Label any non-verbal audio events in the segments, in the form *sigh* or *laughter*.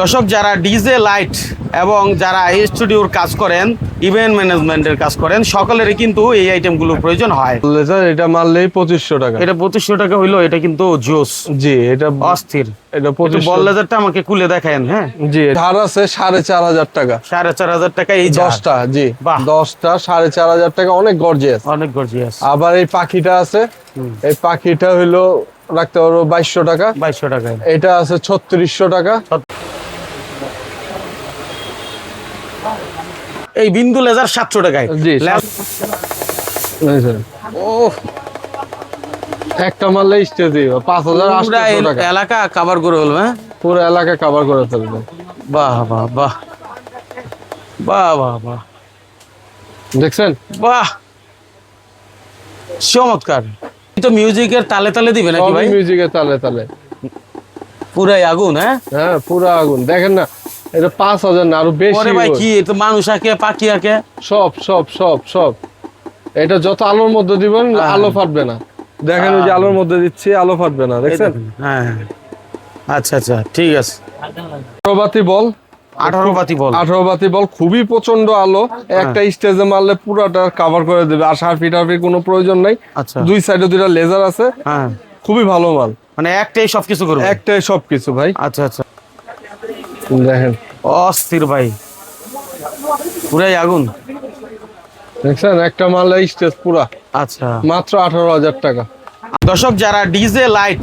দর্শক যারা DJ light এবং যারা স্টুডিওর কাজ করেন ইভেন্ট ম্যানেজমেন্টের কাজ করেন সকলেরই কিন্তু এই আইটেমগুলো প্রয়োজন হয়। লেজার এটা মারলেই পঁচিশশো টাকা। এটা পঁচিশশো টাকা হইল এটা কিন্তু জোস। জি এটা অস্থির। এটা পঁচিশ বল লেজারটা আমাকে খুলে দেখায়েন হ্যাঁ? জি ধার আছে সাড়ে চার হাজার টাকা। সাড়ে চার হাজার টাকা এই দশটা জি। দশটা সাড়ে চার হাজার টাকা অনেক গর্জিয়াস অনেক গর্জিয়াস আবার এই পাখিটা আছে এই পাখিটা হইল রাখতে পারব বাইশশো টাকা। বাইশশো টাকায়। এটা আছে ছত্রিশশো টাকা। এই বিন্দু লেজার সাতশো টাকায়। জি, লে- এই যে, ও একটা মারলে স্টেজ পাঁচ হাজার পুরা আটশো এল- টাকা। এলাকা কাভার করে হলো পুরো এলাকা কভার করে ফেলবে। বাহ বাহ বাহ। বাহ বাহ বাহ। দেখছেন? বাহ। চমৎকার। তো মিউজিকের তালে তালে দিবে নাকি ভাই? মিউজিকের তালে তালে। পুরাই আগুন হ্যাঁ? হ্যাঁ পুরো আগুন। দেখেন না এটা পাঁচ হাজার না আরও বেশি ভাই কি এটা মানুষ আঁকে পাখি আঁকে সব সব সব সব। এটা যত আলোর মধ্যে দিবেন হ্যাঁ। আলো ফাটবে না। দেখেন ওই যে আলোর মধ্যে দিচ্ছি আলো ফাটবে না দেখছেন? হ্যাঁ হ্যাঁ। আচ্ছা আচ্ছা ঠিক আছে। আঠারো বাতি বল। আঠারো বাতি বল। আঠারো বাতি বল খুবই প্রচণ্ড আলো। একটা স্টেজে মারলে পুরোটা কভার করে দেবে। আর সারফি টারফির কোনো প্রয়োজন নাই। আচ্ছা। দুই সাইডে দুইটা লেজার আছে। হ্যাঁ। খুবই ভালো মাল। মানে একটাই সবকিছু করবে? একটাই সবকিছু ভাই। আচ্ছা আচ্ছা। দেখেন। অস্থির ভাই। পুরাই আগুন। দেখছেন? একটা মারলে স্টেজ পুরা। আচ্ছা। মাত্র আঠারো হাজার টাকা। দর্শক যারা ডিজে লাইট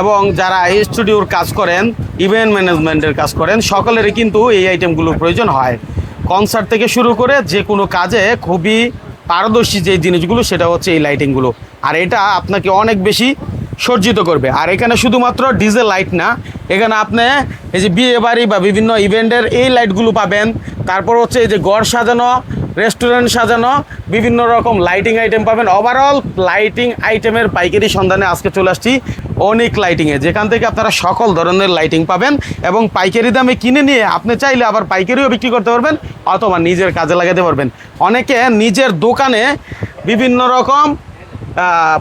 এবং যারা স্টুডিওর কাজ করেন ইভেন্ট ম্যানেজমেন্টের কাজ করেন সকলেরই কিন্তু এই আইটেমগুলো প্রয়োজন হয়। কনসার্ট থেকে শুরু করে যে কোনো কাজে খুবই পারদর্শী যে জিনিসগুলো সেটা হচ্ছে এই লাইটিংগুলো আর এটা আপনাকে অনেক বেশি সজ্জিত করবে। আর এখানে শুধুমাত্র ডিজে লাইট না এখানে আপনি এই যে বিয়ে বাড়ি বা বিভিন্ন ইভেন্টের এই লাইটগুলো পাবেন। তারপর হচ্ছে এই যে গড় সাজানো, রেস্টুরেন্ট সাজানো, বিভিন্ন রকম লাইটিং আইটেম পাবেন। ওভারঅল লাইটিং আইটেমের পাইকারি সন্ধানে আজকে চলে আসছি অনেক লাইটিংয়ে যেখান থেকে আপনারা সকল ধরনের লাইটিং পাবেন এবং পাইকারি দামে কিনে নিয়ে আপনি চাইলে আবার পাইকারিও বিক্রি করতে পারবেন অথবা নিজের কাজে লাগাতে পারবেন। অনেকে নিজের দোকানে বিভিন্ন রকম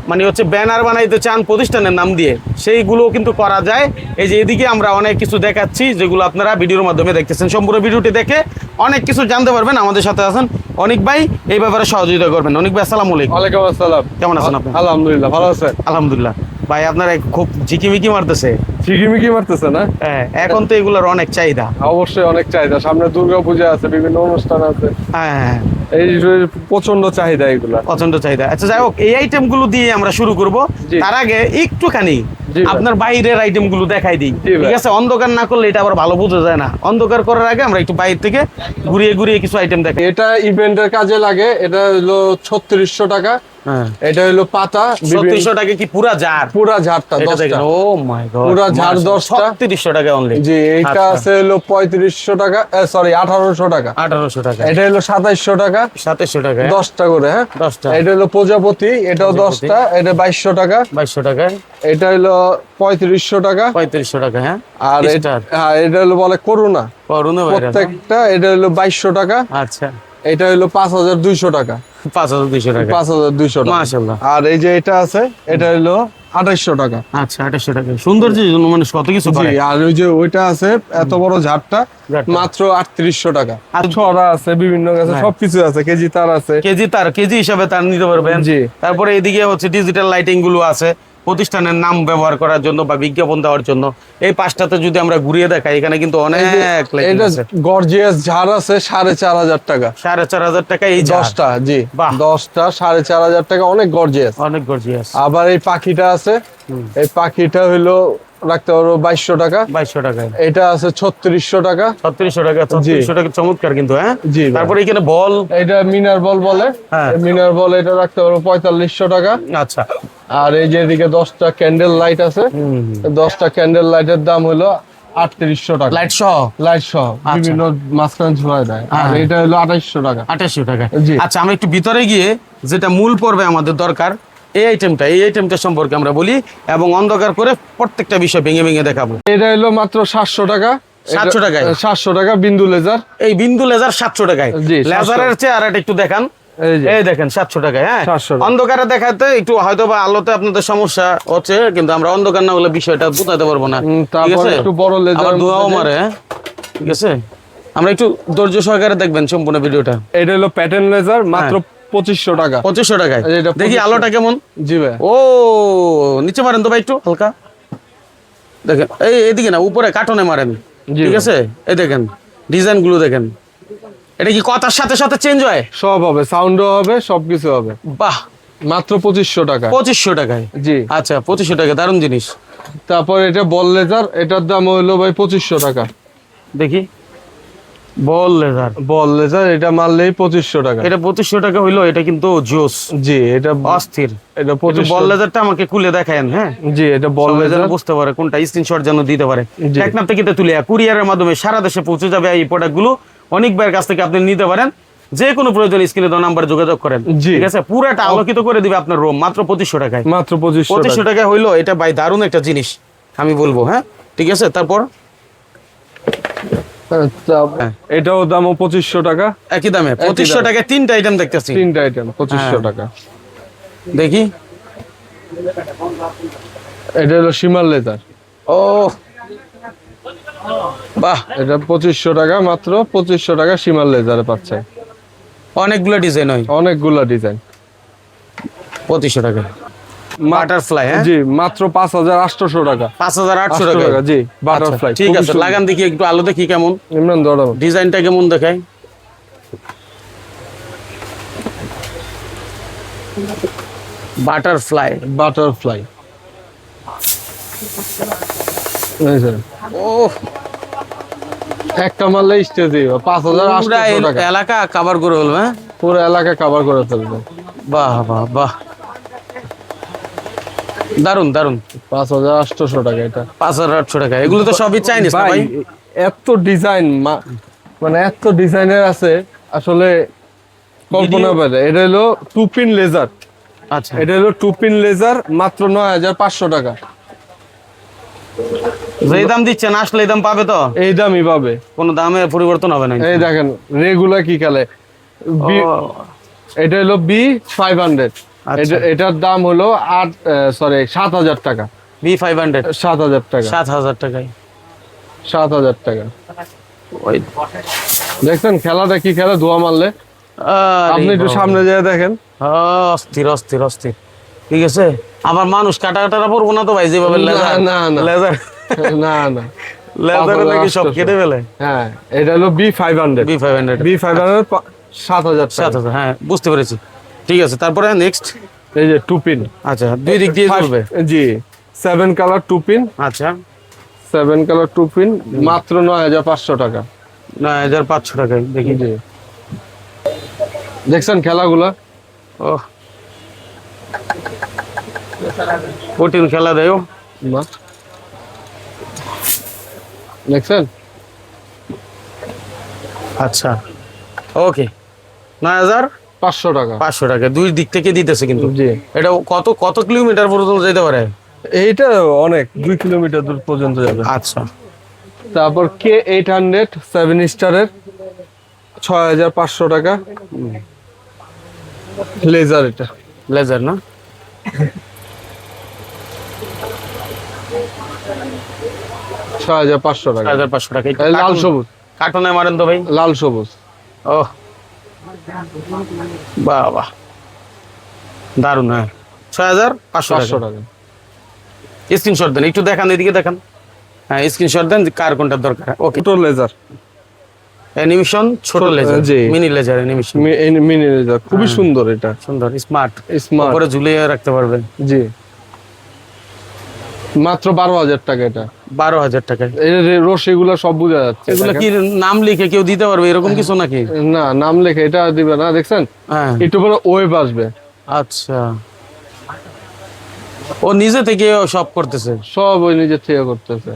মানে হচ্ছে ব্যানার বানাইতে চান প্রতিষ্ঠানের নাম দিয়ে সেইগুলো কিন্তু করা যায়। এই যে এদিকে আমরা অনেক কিছু দেখাচ্ছি যেগুলো আপনারা ভিডিওর মাধ্যমে দেখতেছেন। সম্পূর্ণ ভিডিওটি দেখে অনেক কিছু জানতে পারবেন। আমাদের সাথে আছেন অনিক ভাই এই ব্যাপারে সহযোগিতা করবেন। অনেক ভাই আসসালামু আলাইকুম। ওয়ালাইকুম আসসালাম। কেমন আছেন আপনি? আলহামদুলিল্লাহ ভালো আছেন? আলহামদুলিল্লাহ। ভাই আপনার খুব ঝিকিমিকি মারতেছে। ঝিকিমিকি মারতেছে না? হ্যাঁ এখন তো এগুলোর অনেক চাহিদা। অবশ্যই অনেক চাহিদা। সামনে দুর্গা পূজা আছে বিভিন্ন অনুষ্ঠান আছে। হ্যাঁ হ্যাঁ। এই প্রচণ্ড চাহিদা এগুলা। প্রচণ্ড চাহিদা। আচ্ছা যাই হোক এই আইটেমগুলো দিয়ে আমরা শুরু করব। তার আগে একটুখানি। আপনার বাইরের আইটেমগুলো দেখাই দিই। ঠিক আছে? অন্ধকার না করলে এটা আবার ভালো বোঝা যায় না। অন্ধকার করার আগে আমরা একটু বাইরে থেকে ঘুরিয়ে ঘুরিয়ে কিছু আইটেম দেখাই। এটা ইভেন্টের কাজে লাগে। এটা হলো ছত্রিশশো টাকা। হ্যাঁ। এটা হলো পাতা। ছত্রিশশো টাকা কি পুরা জার পুরা ঝাড়টা এটা দশটা। ও মাই গড পুরা ঝাড় দশটা। ছত্রিশশো টাকা অনলি জি এইটা আছে হলো পঁয়ত্রিশশো টাকা। সরি আঠারোশো টাকা। আঠারোশো টাকা। এটা হলো সাতাইশশো টাকা। সাতাশশো টাকা। দশটা করে হ্যাঁ? দশটা। এটা হলো প্রজাপতি। এটাও দশটা। এটা বাইশশো টাকা। বাইশশো টাকা। এটা হলো পঁয়ত্রিশশো টাকা। পঁয়ত্রিশশো টাকা হ্যাঁ? আর হ্যাঁ এটা হলো বলে করুণা। করুন প্রত্যেকটা এটা হলো বাইশশো টাকা। আচ্ছা। এটা হলো পাঁচ হাজার দুইশো টাকা। পাঁচ হাজার দুইশো টাকা। পাঁচ হাজার দুইশো টাকা। আর এই যে এটা আছে এটা হলো আঠাইশশো টাকা। আচ্ছা আঠাশশো টাকা। সৌন্দর্যের জন্য মানুষ কত কিছু আর ওই যে ওইটা আছে এত বড় ঝাড়টা। মাত্র আটত্রিশশো টাকা। ছড়া আছে বিভিন্ন গাছে হ্যাঁ। সবকিছু আছে কেজি তার আছে। কেজি তার কেজি হিসাবে তার নিতে পারবেন। জি। তারপরে এদিকে হচ্ছে ডিজিটাল লাইটিংগুলো আছে। প্রতিষ্ঠানের নাম ব্যবহার করার জন্য বা বিজ্ঞাপন দেওয়ার জন্য এই পাঁচটাতে যদি আমরা ঘুরিয়ে দেখাই এখানে কিন্তু অনেক এটা গর্জিয়াস ঝাড় আছে সাড়ে চার হাজার টাকা। সাড়ে চার হাজার টাকা এই দশটা দশটা জি। দশটা সাড়ে চার হাজার টাকা অনেক গর্জিয়াস অনেক গর্জিয়াস আবার এই পাখিটা আছে এই পাখিটা হইল রাখতে পারব বাইশশো টাকা। বাইশশো টাকা। এটা আছে ছত্রিশশো টাকা। ছত্রিশশো টাকা ছত্রিশশো টাকা চমৎকার কিন্তু হ্যাঁ? জি তারপরে এখানে বল। এটা মিনার বল বলে। হ্যাঁ। মিনার বল এটা রাখতে পারব পঁয়তাল্লিশশো টাকা। আচ্ছা। আর এই যে এদিকে দশটা ক্যান্ডেল লাইট আছে দশটা ক্যান্ডেল লাইটের দাম হলো আটত্রিশশো টাকা। লাইট সহ? লাইট সহ। বিভিন্ন মাঝখানে ঝুলাই দেয়। আর হ্যাঁ। এটা হলো আঠাইশশো টাকা। আঠাশশো টাকা। জি। আচ্ছা আমরা একটু ভিতরে গিয়ে যেটা মূল পর্বে আমাদের দরকার এই আইটেমটা এই আইটেমটা সম্পর্কে আমরা বলি এবং অন্ধকার করে প্রত্যেকটা বিষয় ভেঙে ভেঙে দেখাবো। এটা হলো মাত্র সাতশো টাকা। 700 টাকায়? সাতশো টাকা বিন্দু লেজার। এই বিন্দু লেজার সাতশো টাকায়। লেজারের চেয়ে আর একটা একটু দেখান। এই দেখেন সাতশো টাকায় হ্যাঁ? অন্ধকারে দেখাতে একটু হয়তো বা আলোতে আপনাদের সমস্যা হচ্ছে কিন্তু আমরা অন্ধকার না হলে বিষয়টা বুঝাতে পারব না। ঠিক আছে? একটু বড় লেজার ধোঁয়াও মারে হ্যাঁ? ঠিক আছে? আমরা একটু ধৈর্য সহকারে দেখবেন সম্পূর্ণ ভিডিওটা। এটা হলো প্যাটার্ন লেজার মাত্র পঁচিশশো টাকা। পঁচিশশো টাকায়? দেখি আলোটা কেমন? জি ভাই। ও নিচে মারেন তো ভাই একটু হালকা। দেখেন এই এদিকে না উপরে কাটনে মারেন। ঠিক আছে? এই দেখেন দেখেন। এটা কি কথার সাথে সাথে চেঞ্জ হয়? সব হবে সাউন্ডও হবে সবকিছু হবে। বাহ! মাত্র পঁচিশশো টাকা পঁচিশশো টাকায়? জি। আচ্ছা পঁচিশশো টাকা দারুণ জিনিস। তারপর এটা বল লেজার এটার দাম হলো ভাই পঁচিশশো টাকা। দেখি। বল লেজার। বল লেজার এটা মারলেই পঁচিশশো টাকা। এটা পঁচিশশো টাকা হইল এটা কিন্তু জোস। জি এটা অস্থির। এটা বল লেজারটা আমাকে খুলে দেখেন হ্যাঁ? জি এটা বল লেজার। বুঝতে পারে কোনটা স্ক্রিনশট যেন দিতে পারে। টেকনাপ থেকে তুলে কুরিয়ারের মাধ্যমে সারা দেশে পৌঁছে যাবে এই প্রোডাক্টগুলো অনেক ভাইয়ের কাছ থেকে আপনি নিতে পারেন। যে কোনো প্রয়োজন স্ক্রিনে দেওয়া নাম্বারে যোগাযোগ করেন। ঠিক আছে? পুরাটা আলোকিত করে দিবে আপনার রুম মাত্র পঁচিশশো টাকায়। মাত্র পঁচিশশো পঁচিশশো টাকা টাকা হইল এটা ভাই দারুণ একটা জিনিস আমি বলব হ্যাঁ? ঠিক আছে? তারপর। এটাও দামও পঁচিশশো টাকা। একই দামে পঁচিশশো। টাকায় তিনটা আইটেম দেখতেছি। তিনটা আইটেম পঁচিশশো হ্যাঁ। টাকা। দেখি। এটা হলো সীমার লেজার ও বাহ। এটা পঁচিশশো টাকা মাত্র পঁচিশশো টাকা সীমার লেজারে পাচ্ছে। অনেকগুলো ডিজাইন হয়। অনেকগুলো ডিজাইন পঁচিশশো টাকা। বাটারফ্লাই হ্যাঁ? জি মাত্র পাঁচ হাজার আটশোশো টাকা। পাঁচ হাজার আটশো আটশো টাকা টাকা জি বাটারফ্লাই ঠিক আছে লাগান দেখি একটু আলো দেখি কেমন। ইমরান দৌড়াবো ডিজাইনটা কেমন দেখায়? বাটারফ্লাই বাটারফ্লাই ও একটা স্টেজ পাঁচ হাজার এলাকা কভার করে হলো হ্যাঁ? পুরো এলাকা কভার করে ফেলবে। বাহ বাহ বাহ। দারুণ দারুণ পাঁচ হাজার আটশোশো টাকা এটা। পাঁচ হাজার আটশো টাকা। এগুলো তো সবই চাইনিজ ভাই এত ডিজাইন মানে এত ডিজাইনের আছে আসলে কল্পনা বাইরে এটা হলো টু পিন লেজার আচ্ছা। এটা হলো টু পিন লেজার মাত্র নয় হাজার পাঁচশো টাকা। যেই দাম দিচ্ছেন আসলে এই দাম পাবে তো? এই দামই পাবে। কোনো দামে পরিবর্তন হবে না এই দেখেন রেগুলার কি কালে এটা হলো বি ফাইভ হান্ড্রেড। এটার দাম হলো আট সরি সাত হাজার টাকা। B five hundred. সাত হাজার টাকা। সাত হাজার টাকায়। সাত হাজার টাকা। ওই দেখছেন খেলাটা কি খেলা? ধোয়া মারলে? আপনি একটু সামনে যেয়ে দেখেন। অস্থির অস্থির অস্থির। ঠিক আছে? আবার মানুষ কাটা কাটারা পড়ব না তো ভাই যেভাবে লেজার না, না। লেজার না না। লেজারে নাকি সব কেটে ফেলে? হ্যাঁ এটা হলো B five hundred. B five hundred. B five hundred সাত হাজার সাত হাজার হ্যাঁ বুঝতে পেরেছি। ঠিক আছে তারপরে নেক্সট এই যে টু পিন আচ্ছা দুই দিক দিয়ে চলবে। G seven colour two pin আচ্ছা। সেভেন কালার টু পিন মাত্র নয় হাজার পাঁচশো টাকা। নয় হাজার পাঁচশো টাকায় দেখি। জি। দেখছেন খেলাগুলা? ও কঠিন খেলা দেয় দেখছেন? আচ্ছা। ওকে। নয় হাজার? পাঁচশো টাকা। পাঁচশো টাকা দুই দিক থেকে দিতেছে কিন্তু। এটা কত কত কিলোমিটার পর্যন্ত যেতে পারে? এইটা অনেক দুই কিলোমিটার দূর পর্যন্ত যাবে। আচ্ছা। তারপর কে এইট হান্ড্রেড সেভেন স্টারের ছয় হাজার পাঁচশো টাকা। লেজার এটা। লেজার না? ছয় হাজার পাঁচশো টাকা। হাজার পাঁচশো টাকা। লাল সবুজ। কার্টনে মারেন তো ভাই। লাল সবুজ। ও বাহ বাহ দারুণ হ্যাঁ। ছয় হাজার পাঁচশো টাকা। স্ক্রিনশট দেন একটু দেখান এদিকে দেখান। হ্যাঁ স্ক্রিনশট দেন কার কোনটার দরকার। ওকে। ছোট লেজার। অ্যানিমেশন ছোট ছোট, লেজার জি। Mini laser animation. Mini laser খুবই সুন্দর এটা। সুন্দর স্মার্ট স্মার্ট উপরে ঝুলিয়ে রাখতে পারবেন। জি। মাত্র বারো হাজার টাকা এটা। বারো হাজার এর রস এগুলো সব বোঝা যাচ্ছে। এগুলো কি নাম লিখে কেউ দিতে পারবে? এরকম কিছু নাকি? না নাম লিখে এটা দিবে না দেখছেন? হ্যাঁ। একটু পরে ওয়েব আসবে। আচ্ছা। ও নিজে থেকে সব করতেছে? সব ওই নিজের থেকে করতেছে।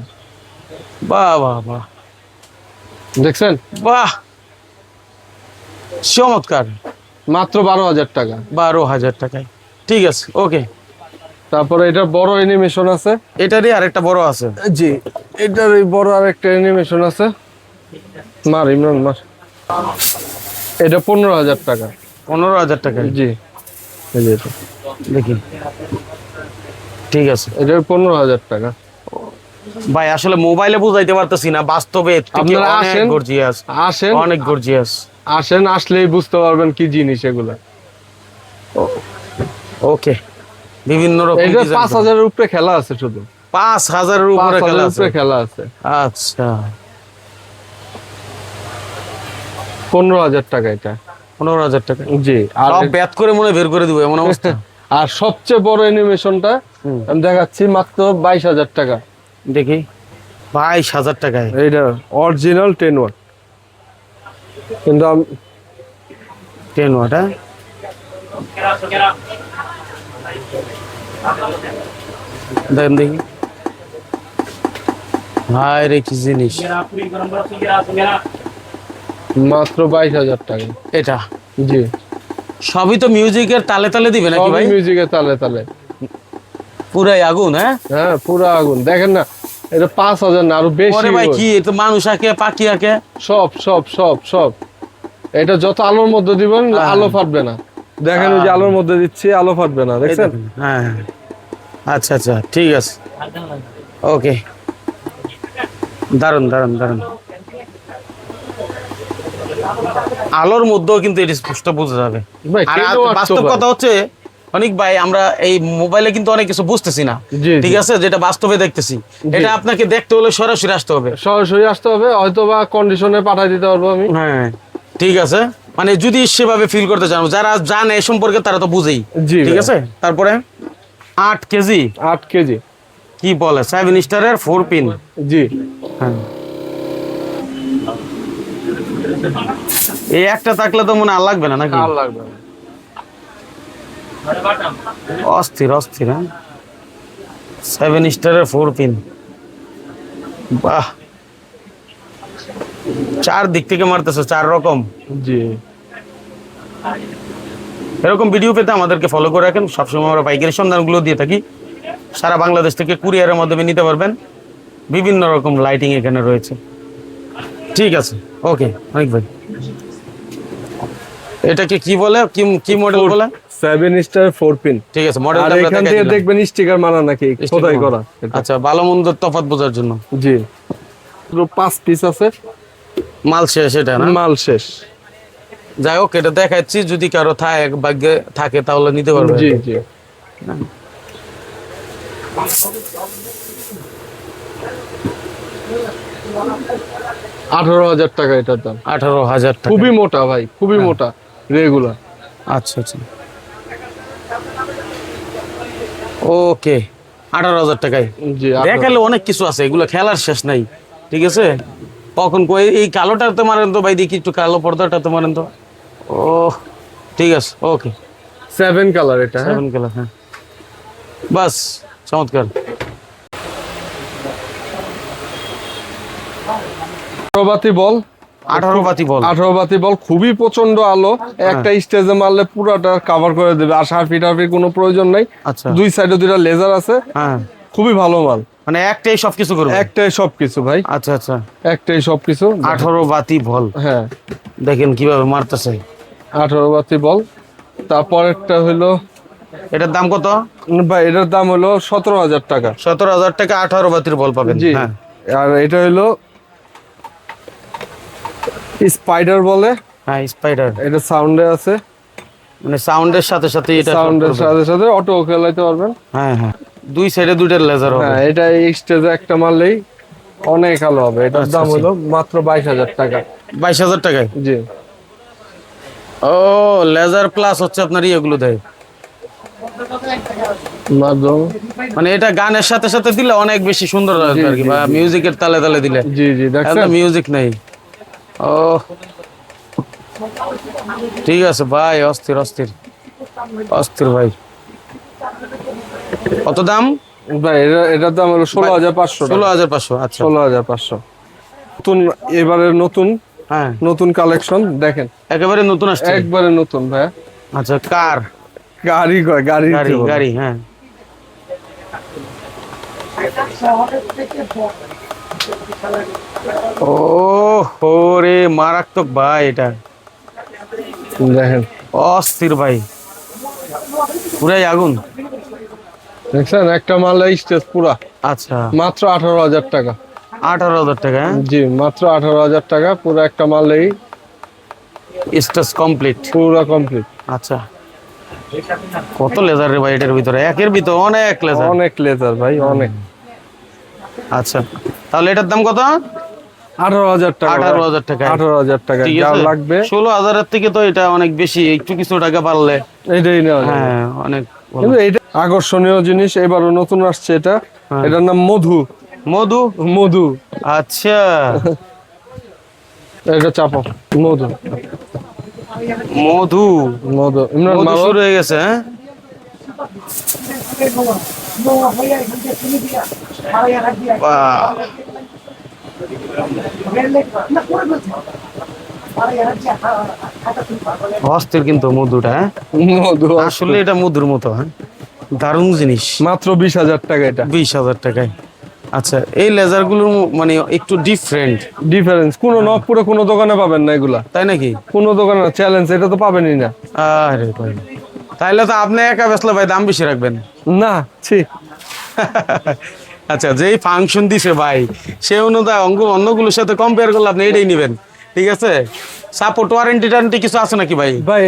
বাহ বাহ বাহ দেখছেন? বাহ! চমৎকার। মাত্র বারো হাজার টাকা। বারো হাজার টাকায়। ঠিক আছে ওকে তারপরে এটা বড় অ্যানিমেশন আছে। এটারই আরেকটা বড় আছে। জি এটার এই বড় আর একটা অ্যানিমেশন আছে। মার ইমরান মার। এটা পনেরো হাজার টাকা। পনেরো হাজার টাকায় জি। দেখি। ঠিক আছে। এটা পনেরো হাজার টাকা। ভাই আসলে মোবাইলে বুঝাইতে পারতেছি না বাস্তবে আপনারা আসেন। গর্জিয়াস আসেন। অনেক গর্জিয়াস আসেন আসলেই বুঝতে পারবেন কি জিনিস এগুলা। ওকে বিভিন্ন রকম এটা design পাঁচ হাজারের উপরে খেলা আছে শুধু। পাঁচ হাজারের উপরে খেলা আছে। খেলা আছে। আচ্ছা। পনেরো হাজার টাকা এটা। পনেরো হাজার টাকা। জি আর ব্যাত করে মনে বের করে দিব এমন অবস্থা? *laughs* আর সবচেয়ে বড় অ্যানিমেশনটা। আমি দেখাচ্ছি মাত্র বাইশ হাজার টাকা। দেখি। বাইশ হাজার টাকায়। এইটা অরিজিনাল টেন ওয়াট কিন্তু আমি টেন ওয়াট হ্যাঁ? দেখেন দেখি। রে কি জিনিস। মাত্র বাইশ হাজার টাকা। এটা? জি। সবই তো মিউজিকের তালে তালে দিবে নাকি ভাই? মিউজিকে তালে তালে। পুরাই আগুন হ্যাঁ? হ্যাঁ পুরো আগুন। দেখেন না এটা পাঁচ হাজার না আরও বেশি ভাই কি তো মানুষ আঁকে পাখি আঁকে? সব সব সব সব। এটা যত আলোর মধ্যে দিবেন হ্যাঁ। আলো ফাটবে না। দেখেন ওই যে আলোর মধ্যে দিচ্ছি আলো ফাটবে না দেখছেন? হ্যাঁ হ্যাঁ। আচ্ছা আচ্ছা ঠিক আছে। ওকে। দারুণ দারুণ দারুণ আলোর মধ্যেও কিন্তু এটি স্পষ্ট বোঝা যাবে। আর বাস্তব কথা হচ্ছে অনেক ভাই আমরা এই মোবাইলে কিন্তু অনেক কিছু বুঝতেছি না। ঠিক আছে? যেটা বাস্তবে দেখতেছি। এটা আপনাকে দেখতে হলে সরাসরি আসতে হবে। সরাসরি আসতে হবে হয়তো বা কন্ডিশনে পাঠিয়ে দিতে পারব আমি। হ্যাঁ ঠিক আছে। মানে যদি সেভাবে ফিল করতে চান যারা জানে এ সম্পর্কে তারা তো বুঝেই। ঠিক আছে? তারপরে আট কেজি। আট কেজি। কি বলে? সেভেন স্টারের ফোর পিন জি। হ্যাঁ। এই একটা থাকলে তো মনে আর লাগবে না নাকি? আর লাগবে না। অস্থির অস্থির হ্যাঁ? সেভেন স্টারের ফোর পিন বাহ। চার দিক থেকে মারতেছে চার রকম। জি। এরকম ভিডিও পেতে আমাদেরকে ফলো করে রাখেন। সবসময় আমরা পাইকারি সন্ধানগুলো দিয়ে থাকি। সারা বাংলাদেশ থেকে কুরিয়ারের মাধ্যমে নিতে পারবেন। বিভিন্ন রকম লাইটিং এখানে রয়েছে। ঠিক আছে। ওকে অনেক ভাই। এটাকে কি বলে? কি কি মডেল বলে? সেভেন স্টার ফোর পিন ঠিক আছে আর মডেলটা এখান থেকে দেখবেন স্টিকার মারা নাকি খোদাই করা আচ্ছা ভালো মন্দ তফাৎ বোঝার জন্য। জি। পুরো পাঁচ পিস আছে। মাল শেষ এটা না? মাল শেষ। যাই হোক এটা দেখাচ্ছি যদি কারও থাকে ভাগ্যে থাকে তাহলে নিতে পারবে। জি জি। আঠারো হাজার টাকা এটার দাম। আঠারো হাজার খুবই মোটা ভাই খুবই মোটা রেগুলার আচ্ছা আচ্ছা। ওকে আঠারো হাজার টাকায়। জি দেখালে অনেক কিছু আছে এগুলো খেলার শেষ নাই ঠিক আছে? কখন কই এই কালোটা তো মারেন তো ভাই দেখি একটু কালো পর্দাটা তো মারেন তো। ও ঠিক আছে ওকে সেভেন কালার এটা হ্যাঁ? সেভেন কালার হ্যাঁ। বাস চমৎকার। আঠারো বল। আঠারো বাতি বল। আঠারো বাতি বল খুবই প্রচণ্ড আলো। একটা স্টেজে মারলে পুরোটা কভার করে দেবে। আর সার ফিটারফির কোনো প্রয়োজন নাই। আচ্ছা। দুই সাইডে দুইটা লেজার আছে। হ্যাঁ। খুবই ভালো মাল। মানে একটাই সবকিছু করবে? একটাই সবকিছু ভাই। আচ্ছা আচ্ছা। একটাই সবকিছু। আঠারো বাতি বল। হ্যাঁ। দেখেন কীভাবে মারতেছে। আঠারো বাতি বল। তারপরেরটা হলো এটার দাম কত? ভাই এটার দাম হলো সতেরো হাজার টাকা। সতেরো হাজার টাকা আঠারো বাতির বল পাবেন। জি। হ্যাঁ। আর এটা হলো স্পাইডার বলে। হ্যাঁ স্পাইডার। এটা সাউন্ডে আছে। মানে সাউন্ডের সাথে সাথে এটা সাউন্ডের সাথে সাথে অটো খেলাইতে পারবেন। হ্যাঁ হ্যাঁ। দুই সাইডে দুইটা লেজার হবে। হ্যাঁ এটা এই স্টেজে একটা মারলেই অনেক আলো হবে। এটার আচ্ছা, দাম আচ্ছা। হলো মাত্র বাইশ হাজার টাকা। বাইশ হাজার টাকায়? জি। ও লেজার প্লাস হচ্ছে আপনার ইয়েগুলো দেয়। মানে এটা গানের সাথে সাথে দিলে অনেক বেশি সুন্দর লাগবে আর কি বা মিউজিকের তালে তালে দিলে। জি জি দেখছেন? মিউজিক নেই। ও। ঠিক আছে ভাই অস্থির অস্থির। অস্থির ভাই। কত দাম? ভাই এটা এটার দাম হলো ষোলো হাজার পাঁচশো ষোলো হাজার পাঁচশো আচ্ছা। ষোলো হাজার পাঁচশো। নতুন এবারের নতুন? হ্যাঁ। নতুন কালেকশন দেখেন। একেবারে নতুন আসছে। একবারে নতুন ভাই। আচ্ছা কার? গাড়ি কয়, গাড়ি গাড়ি গাড়ি হ্যাঁ। ও হো রে মারাত্মক ভাই এটা। দেখেন। অস্থির ভাই। পুরাই আগুন। দেখছেন? একটা মাল স্টেজ পুরা। আচ্ছা। মাত্র আঠারো হাজার টাকা। আঠারো হাজার টাকা হ্যাঁ? জি মাত্র আঠারো হাজার টাকা পুরো একটা মালেই। Stage complete? পুরো কমপ্লিট। আচ্ছা। কত লেজার রে ভাই এটার ভিতরে? একের ভিতরে অনেক লেজার। অনেক লেজার ভাই অনেক। আচ্ছা তাহলে এটার দাম কত? আঠারো হাজার টাকা আঠারো হাজার টাকা। আঠারো হাজার টাকা যা লাগবে। ষোলো হাজারের থেকে তো এটা অনেক বেশি একটু কিছু টাকা এটাই নেওয়া হ্যাঁ অনেক কিন্তু এটা আকর্ষণীয় জিনিস এবারও নতুন আসছে এটা। হ্যাঁ। এটার নাম মধু। মধু? মধু। আচ্ছা। এটা চাপো। মধু। মধু। মধু। ইমরান মামা হয়ে গেছে হ্যাঁ? অস্থির কিন্তু মধুটা হ্যাঁ? মধু আসলে এটা মধুর মতো হ্যাঁ? দারুণ জিনিস। মাত্র বিশ হাজার টাকা এটা। বিশ হাজার টাকায়। আচ্ছা এই লেজারগুলো মানে একটু ডিফারেন্ট ডিফারেন্স কোন নকপুরে কোন দোকানে পাবেন না এগুলা। তাই নাকি? কোন দোকানে চ্যালেঞ্জ এটা তো পাবেনই না। আরে ভাই। তাইলে তো আপনি একা বেসলে ভাই দাম বেশি রাখবেন। না ছি। *laughs* আচ্ছা যেই ফাংশন দিছে ভাই সে অনুযায়ী অঙ্গ অন্যগুলোর সাথে কম্পেয়ার করলে আপনি এটাই নেবেন। ঠিক আছে? সাপোর্ট ওয়ারেন্টি টারেন্টি কিছু আছে নাকি ভাই? ভাই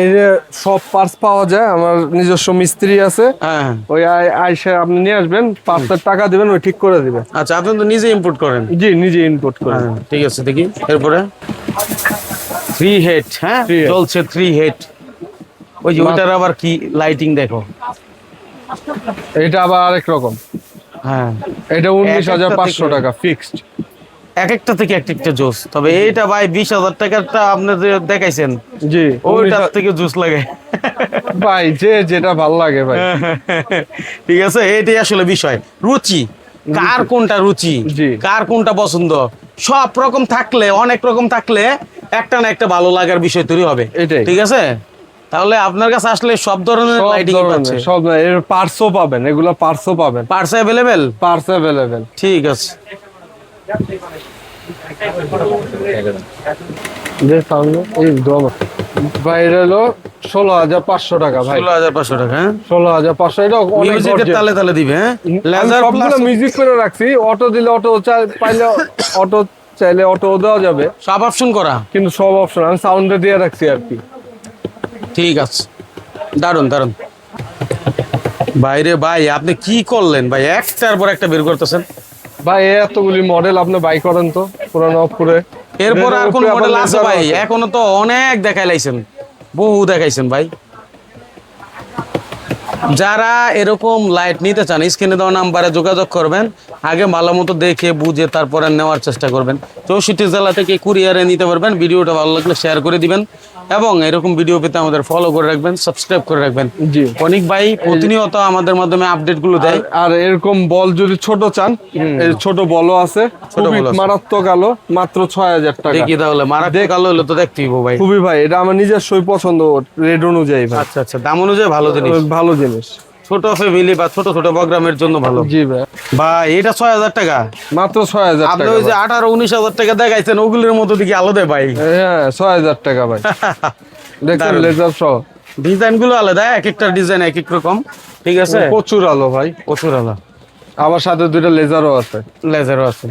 সব পার্টস পাওয়া যায় আমার নিজস্ব মিস্ত্রি আছে। হ্যাঁ। ওই আই- আইসা আপনি নিয়ে আসবেন পার্টসের টাকা দিবেন ওই ঠিক করে দিবে। আচ্ছা আপনি তো নিজে ইম্পোর্ট করেন? জি নিজে ইনপুট করে। হ্যাঁ ঠিক আছে দেখি। এরপরে? থ্রি হেড হ্যাঁ? চলছে থ্রি হেড ওই যে ওইটার আবার কি লাইটিং দেখো? এটা আবার আরেক রকম। হ্যাঁ। এটা উনিশ হাজার পাঁচশো টাকা ফিক্সড এক একটা থেকে এক একটা জুস। তবে এইটা ভাই বিশ হাজার টাকারটা আপনি যে দেখাইছেন জি ওইটার থেকে জুস লাগে। ভাই যে যেটা ভালো লাগে ভাই। *laughs* ঠিক আছে এটাই আসলে বিষয়। রুচি কার কোনটা রুচি? কার কোনটা পছন্দ? সব রকম থাকলে অনেক রকম থাকলে একটা না একটা ভালো লাগার বিষয় তৈরি হবে। এটাই। ঠিক আছে? তাহলে আপনার কাছে আসলে সব ধরনের লাইটিং পাচ্ছে। সব এর পার্টসও পাবেন এগুলো পার্টসও পাবেন। পার্স অ্যাভেলেবেল পার্টস অ্যাভেলেবেল ঠিক আছে। যে সামনে এই দম বাইরে হলো ষোলো হাজার পাঁচশো টাকা ভাই। ষোলো হাজার পাঁচশো টাকা হ্যাঁ? ষোলো হাজার পাঁচশো এটা মিউজিকের তালে তালে দিবে হ্যাঁ? লেজার সবগুলো মিউজিক করে রাখছি অটো দিলে অটো পাইলে অটো চাইলে অটো দেওয়া যাবে। সব অপশন করা? কিন্তু সব অপশন আমি সাউন্ডে দিয়ে রাখছি আর কি। ঠিক আছে। দারুণ দারুণ বাইরে ভাই আপনি কি করলেন ভাই? একটার পর একটা বের করতেছেন। ভাই এতগুলি মডেল আপনি বাই করেন তো পুরানো অফপুরে এরপর আর কোন মডেল আছে ভাই? এখনও তো অনেক দেখাই লাইছেন। বহু দেখাইছেন ভাই। যারা এরকম লাইট নিতে চান স্ক্রিনে দেওয়া নাম্বারে যোগাযোগ করবেন। আগে ভালো মতো দেখে বুঝে তারপরে নেওয়ার চেষ্টা করবেন। চৌষট্টি জেলা থেকে কুরিয়ারে নিতে পারবেন। ভিডিওটা ভালো লাগলে শেয়ার করে দিবেন। এবং এরকম ভিডিও পেতে আমাদের ফলো করে রাখবেন সাবস্ক্রাইব করে রাখবেন। জি। অনেক ভাই প্রতিনিয়ত আমাদের মাধ্যমে আপডেটগুলো দেয়। আর এরকম বল যদি ছোট চান ছোট বলও আছে মারাত্মক আলো মাত্র ছয় হাজার টাকা। দেখি তাহলে মারাত্মক আলো হলে তো দেখতেই ভাই। খুবই ভাই এটা আমার নিজের সই পছন্দ রেড অনুযায়ী ভাই। আচ্ছা আচ্ছা দাম অনুযায়ী ভালো জিনিস। ভালো জিনিস। ছোট ফ্যামিলি বা ছোট ছোট প্রোগ্রামের জন্য ভালো। জি ভাই। ভাই এটা ছয় হাজার টাকা। মাত্র ছয় হাজার আপনি ওই যে আঠারো উনিশ হাজার টাকা দেখাইছেন ওগুলোর মতো দিকে আলাদা ভাই। হ্যাঁ ছয় হাজার টাকা ভাই। *laughs* দারুণ। লেজার সহ। ডিজাইনগুলো আলাদা এক একটা ডিজাইন এক এক রকম ঠিক আছে? প্রচুর আলো ভাই। প্রচুর আলো। আমার সাথে দুইটা লেজারও আছে। লেজারও আছে।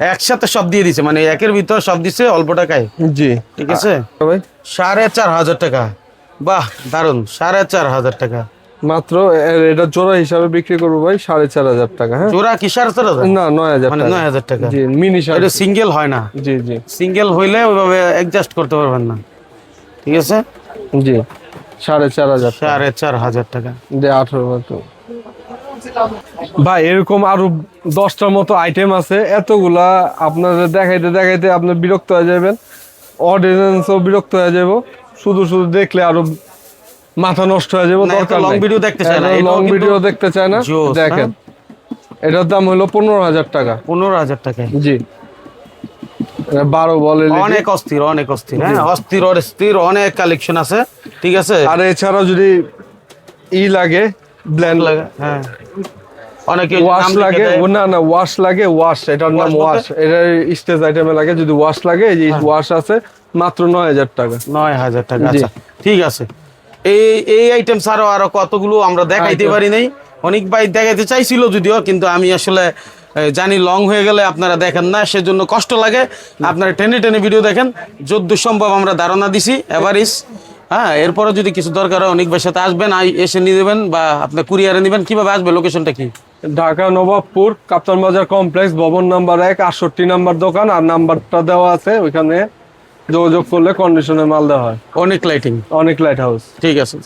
একসাথে সব দিয়ে দিছে মানে একের ভিতর সব দিছে অল্প টাকায়। জি। ঠিক আছে? ভাই? সাড়ে চার হাজার টাকা। বাহ দারুণ সাড়ে চার হাজার টাকা। মাত্র এটা জোড়া হিসাবে বিক্রি করব ভাই সাড়ে চার হাজার টাকা হ্যাঁ? জোড়া কি সাড়ে চার হাজার? না নয় হাজার মানে নয় হাজার টাকা। জি মিনি শার্ট এটা সিঙ্গেল হয় না। জি জি। সিঙ্গেল হইলে ওইভাবে অ্যাডজাস্ট করতে পারবেন না। ঠিক আছে? জি সাড়ে চার হাজার সাড়ে চার হাজার টাকা। যে আঠারো মতো। ভাই এরকম আরও দশটার মতো আইটেম আছে এতগুলা আপনাদের দেখাইতে দেখাইতে আপনি বিরক্ত হয়ে যাবেন। অডিয়েন্সও বিরক্ত হয়ে যাব। শুধু শুধু দেখলে আরও মাথা নষ্ট হয়ে যাবে দরকার নাই। video দেখতে চায় না, কিন্তু video দেখতে চায় না? দেখেন। এটার দাম হলো পনেরো হাজার টাকা। পনেরো হাজার টাকায়। জি। বারো বলে অনেক অস্থির অনেক অস্থির হ্যাঁ। অস্থির অস্থির অনেক কালেকশন আছে ঠিক আছে? আর এছাড়াও যদি ই লাগে ব্ল্যান্ড লাগে হ্যাঁ। অনেকে ওয়াশ লাগে না না ওয়াশ লাগে ওয়াশ এটার নাম ওয়াশ এটা স্টেজ আইটেমে লাগে যদি ওয়াশ লাগে এই হ্যাঁ। ওয়াশ আছে মাত্র নয় হাজার টাকা। নয় হাজার টাকা আচ্ছা ঠিক আছে। এই এই আইটেম ছাড়াও আরও কতগুলো আমরা দেখাইতে। পারি নাই। অনেক ভাই দেখাইতে চাইছিল যদিও কিন্তু আমি আসলে জানি লং হয়ে গেলে আপনারা দেখেন না সেজন্য কষ্ট লাগে। আপনারা টেনে টেনে ভিডিও দেখেন যদ্দূর সম্ভব আমরা ধারণা দিছি এভারিস হ্যাঁ এরপরে যদি কিছু দরকার হয় অনেক সাথে আসবেন আই- এসে নিয়ে দেবেন বা আপনার কুরিয়ারে নেবেন কীভাবে আসবে লোকেশনটা কি? ঢাকা নবাবপুর কাপ্তান বাজার কমপ্লেক্স ভবন নাম্বার এক আটষট্টি নাম্বার দোকান আর নাম্বারটা দেওয়া আছে ওইখানে। যোগাযোগ করলে কন্ডিশনে মাল দেওয়া হয়। অনেক লাইটিং অনেক লাইট হাউস ঠিক আছে